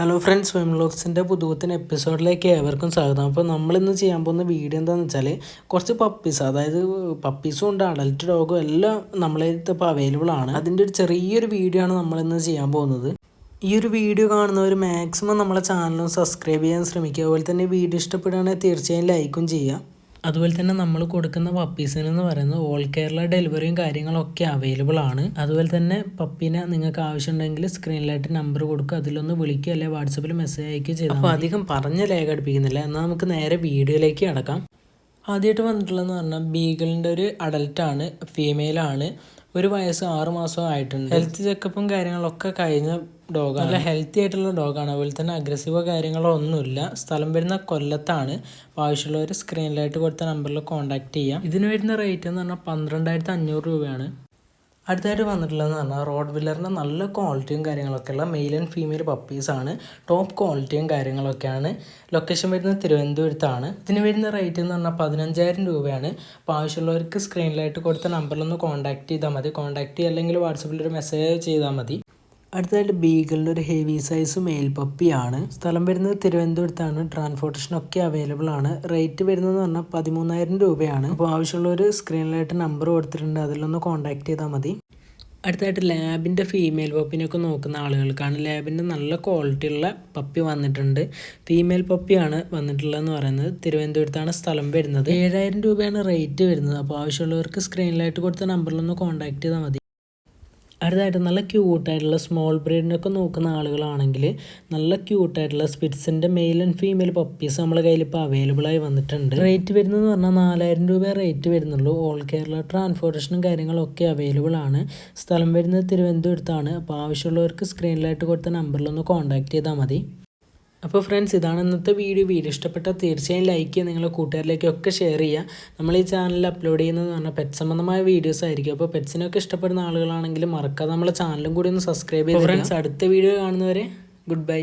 Hello friends വെംലോക്സിന്റെ പുതുപുത്തൻ എപ്പിസോഡിലേക്ക് ഏവർക്കും സ്വാഗതം. അപ്പോൾ നമ്മളിന്ന് ചെയ്യാൻ പോകുന്ന വീഡിയോ എന്താണെന്ന് വെച്ചാൽ കുറച്ച് പപ്പീസ് അതായത് പപ്പീസും ഉണ്ട് അഡൽറ്റ് ഡോഗും എല്ലാം നമ്മളെ ഇപ്പോൾ അവൈലബിൾ ആണ്. അതിന്റെ ഒരു ചെറിയൊരു വീഡിയോ ആണ് നമ്മളിന്ന് ചെയ്യാൻ പോകുന്നത്. ഈ ഒരു വീഡിയോ കാണുന്നവർ മാക്സിമം നമ്മളെ ചാനലും സബ്സ്ക്രൈബ് ചെയ്യാൻ ശ്രമിക്കുക. അതുപോലെ തന്നെ വീഡിയോ ഇഷ്ടപ്പെടുകയാണെങ്കിൽ തീർച്ചയായും ലൈക്കും ചെയ്യുക. അതുപോലെ തന്നെ നമ്മൾ കൊടുക്കുന്ന പപ്പീസിന് എന്ന് പറയുന്നത് ഓൾ കേരള ഡെലിവറിയും കാര്യങ്ങളൊക്കെ അവൈലബിൾ ആണ്. അതുപോലെ തന്നെ പപ്പീനെ നിങ്ങൾക്ക് ആവശ്യമുണ്ടെങ്കിൽ സ്ക്രീനിലായിട്ട് നമ്പർ കൊടുക്കുക. അതിലൊന്ന് വിളിക്കുക അല്ലെങ്കിൽ വാട്സപ്പിൽ മെസ്സേജ് അയക്കുക ചെയ്താൽ അപ്പോൾ അധികം പറഞ്ഞ് ലേഖ അടുപ്പിക്കുന്നില്ല. എന്നാൽ നമുക്ക് നേരെ വീഡിയോയിലേക്ക് അടക്കാം ആദ്യമായിട്ട് വന്നിട്ടുള്ളതെന്ന് പറഞ്ഞാൽ ബീഗിളിന്റെ ഒരു അഡൽട്ടാണ് ഫീമെയിലാണ് ഒരു വയസ്സ് ആറ് മാസം ആയിട്ടുണ്ട്. ഹെൽത്ത് ചെക്കപ്പും കാര്യങ്ങളൊക്കെ കഴിഞ്ഞ ഡോഗാണ് നല്ല ഹെൽത്തി ആയിട്ടുള്ള ഡോഗാണ് അതുപോലെ തന്നെ അഗ്രസീവോ കാര്യങ്ങളോ ഒന്നുമില്ല. സ്ഥലം വരുന്ന കൊല്ലത്താണ്. ആവശ്യമുള്ളവർ സ്ക്രീനിലായിട്ട് കൊടുത്ത നമ്പറിൽ കോൺടാക്ട് ചെയ്യാം. ഇതിന് വരുന്ന റേറ്റ് എന്ന് പറഞ്ഞാൽ പന്ത്രണ്ടായിരത്തി അഞ്ഞൂറ് രൂപയാണ്. അടുത്തായിട്ട് വന്നിട്ടുള്ളതെന്ന് പറഞ്ഞാൽ റോഡ് വില്ലറിന്റെ നല്ല ക്വാളിറ്റിയും കാര്യങ്ങളൊക്കെ ഉള്ള മെയിൽ ആൻഡ് ഫീമെയിൽ പപ്പീസാണ് ടോപ്പ് ക്വാളിറ്റിയും കാര്യങ്ങളൊക്കെയാണ്. ലൊക്കേഷൻ വരുന്നത് തിരുവനന്തപുരത്താണ്. ഇതിന് വരുന്ന റേറ്റ് എന്ന് പറഞ്ഞാൽ പതിനഞ്ചായിരം രൂപയാണ്. അപ്പോൾ ആവശ്യമുള്ളവർക്ക് സ്ക്രീനിലായിട്ട് കൊടുത്ത നമ്പറിലൊന്ന് കോൺടാക്ട് ചെയ്താൽ മതി. കോൺടാക്ട് ചെയ്യുക അല്ലെങ്കിൽ വാട്സപ്പിൽ ഒരു മെസ്സേജ് ചെയ്താൽ മതി. അടുത്തതായിട്ട് ബീഗളിന്റെ ഒരു ഹെവി സൈസ് മെയിൽ പപ്പിയാണ്. സ്ഥലം വരുന്നത് തിരുവനന്തപുരത്താണ്. ട്രാൻസ്പോർട്ടേഷൻ ഒക്കെ അവൈലബിൾ ആണ്. റേറ്റ് വരുന്നത് പറഞ്ഞാൽ പതിമൂന്നായിരം രൂപയാണ്. അപ്പോൾ ആവശ്യമുള്ളവർ സ്ക്രീനിലായിട്ട് നമ്പർ കൊടുത്തിട്ടുണ്ട്. അതിലൊന്ന് കോൺടാക്ട് ചെയ്താൽ മതി. അടുത്തതായിട്ട് ലാബിന്റെ ഫീമെയിൽ പപ്പിനൊക്കെ നോക്കുന്ന ആളുകൾക്കാണ്. ലാബിന്റെ നല്ല ക്വാളിറ്റി ഉള്ള പപ്പി വന്നിട്ടുണ്ട്. ഫീമെയിൽ പപ്പിയാണ് വന്നിട്ടുള്ളതെന്ന് പറയുന്നത്. തിരുവനന്തപുരത്താണ് സ്ഥലം വരുന്നത്. ഏഴായിരം രൂപയാണ് റേറ്റ് വരുന്നത്. അപ്പോൾ ആവശ്യമുള്ളവർക്ക് സ്ക്രീനിലായിട്ട് കൊടുത്ത നമ്പറിലൊന്ന് കോൺടാക്ട് ചെയ്താൽ മതി. അടുത്തതായിട്ട് നല്ല ക്യൂട്ടായിട്ടുള്ള സ്മോൾ ബ്രീഡിനൊക്കെ നോക്കുന്ന ആളുകളാണെങ്കിൽ നല്ല ക്യൂട്ടായിട്ടുള്ള സ്പിറ്റ്സിന്റെ മെയിൽ ആൻഡ് ഫീമെയിൽ പപ്പീസ് നമ്മളെ കയ്യിൽ ഇപ്പോൾ അവൈലബിൾ ആയി വന്നിട്ടുണ്ട്. റേറ്റ് വരുന്നതെന്ന് പറഞ്ഞാൽ നാലായിരം രൂപ റേറ്റ് വരുന്നുള്ളൂ. ഓൾ കേരള ട്രാൻസ്പോർട്ടേഷനും കാര്യങ്ങളൊക്കെ അവൈലബിൾ ആണ്. സ്ഥലം വരുന്നത് തിരുവനന്തപുരത്താണ്. അപ്പോൾ ആവശ്യമുള്ളവർക്ക് സ്ക്രീനിലായിട്ട് കൊടുത്ത നമ്പറിലൊന്ന് കോൺടാക്ട് ചെയ്താൽ മതി. അപ്പോൾ ഫ്രണ്ട്സ് ഇതാണ് ഇന്നത്തെ വീഡിയോ. വീഡിയോ ഇഷ്ടപ്പെട്ടാൽ തീർച്ചയായും ലൈക്ക് ചെയ്യുക നിങ്ങളുടെ കൂട്ടുകാരിലേക്കൊക്കെ ഷെയർ ചെയ്യുക. നമ്മൾ ഈ ചാനലിൽ അപ്ലോഡ് ചെയ്യുന്നതെന്ന് പറഞ്ഞാൽ പെറ്റ് സംബന്ധമായ വീഡിയോസ് ആയിരിക്കും. അപ്പോൾ പെറ്റ്സിനൊക്കെ ഇഷ്ടപ്പെടുന്ന ആളുകളാണെങ്കിൽ മറക്കാതെ നമ്മളെ ചാനലും കൂടി ഒന്ന് സബ്സ്ക്രൈബ് ചെയ്ത് ഫ്രണ്ട്സ് അടുത്ത വീഡിയോ കാണുന്നവരെ ഗുഡ് ബൈ